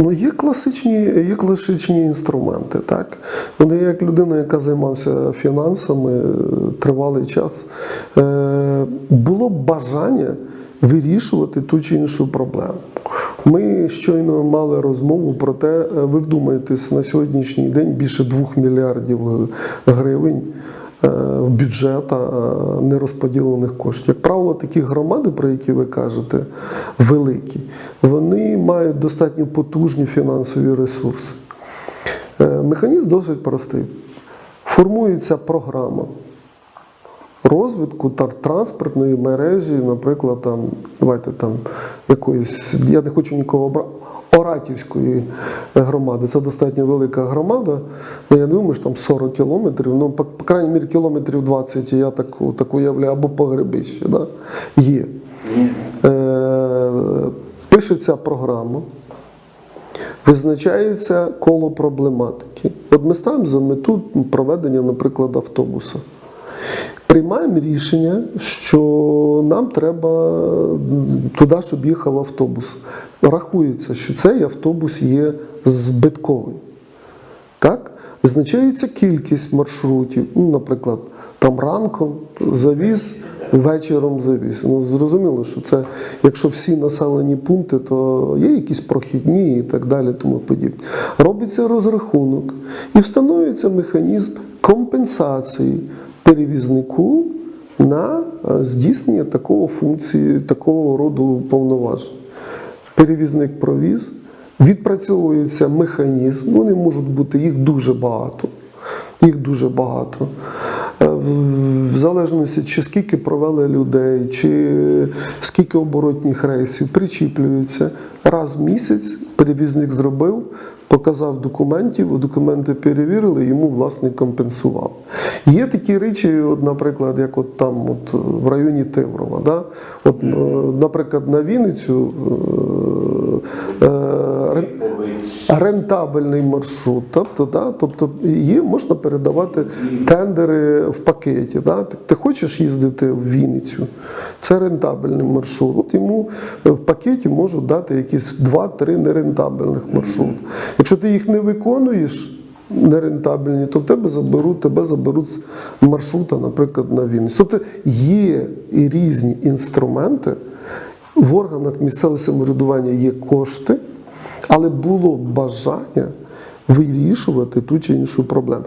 Ну, є класичні, є класичні інструменти, так. Вони, як людина, яка займався фінансами е, тривалий час, е, було бажання вирішувати ту чи іншу проблему. Ми щойно мали розмову про те, е, ви вдумаєтесь, на сьогоднішній день більше 2 мільярдів гривень в бюджета е, нерозподілених коштів. Як правило, такі громади, про які ви кажете, великі, вони мають достатньо потужні фінансові ресурси. Е, Механізм досить простий. Формується програма розвитку транспортної мережі, наприклад, там, давайте там якоїсь, я не хочу нікого обрати. Оратівської громади. Це достатньо велика громада. Ну, я не думаю, що там 40 кілометрів, ну, по, по крайній мірі, кілометрів 20, я так, так уявляю, або погребище, да? є. Е, пишеться програма, визначається коло проблематики. От ми ставимо за мету проведення, наприклад, автобуса. Приймаємо рішення, що нам треба туди, щоб їхав автобус. Рахується, що цей автобус є збитковий. Так? Визначається кількість маршрутів. Ну, наприклад, там ранком завіз, вечором завіз. Ну, зрозуміло, що це, якщо всі населені пункти, то є якісь прохідні і так далі, тому подібне. Робиться розрахунок і встановлюється механізм компенсації перевізнику на е, здійснення такого функції, такого роду повноважень. Перевізник провіз, відпрацьовується механізм, вони можуть бути, їх дуже багато. Їх дуже багато. Е, в- залежності, чи скільки провели людей, чи скільки оборотних рейсів причіплюються. Раз в місяць перевізник зробив, показав документів, документи перевірили, йому власне компенсували. Є такі речі, от, наприклад, як от там, от в районі Тиврова. Да? От, е, наприклад, на Вінницю е, е, рентабельний маршрут. Тобто, да, тобто є, можна передавати тендери в пакеті. Да? Ти, хочеш їздити в Вінницю, це рентабельний маршрут. От йому в пакеті можуть дати якісь 2-3 нерентабельних маршрути. Якщо ти їх не виконуєш. Нерентабельні, то в тебе заберуть, тебе заберуть з маршрута, наприклад, на Вінницю. Тобто є і різні інструменти, в органах місцевого самоврядування є кошти, але було бажання вирішувати ту чи іншу проблему.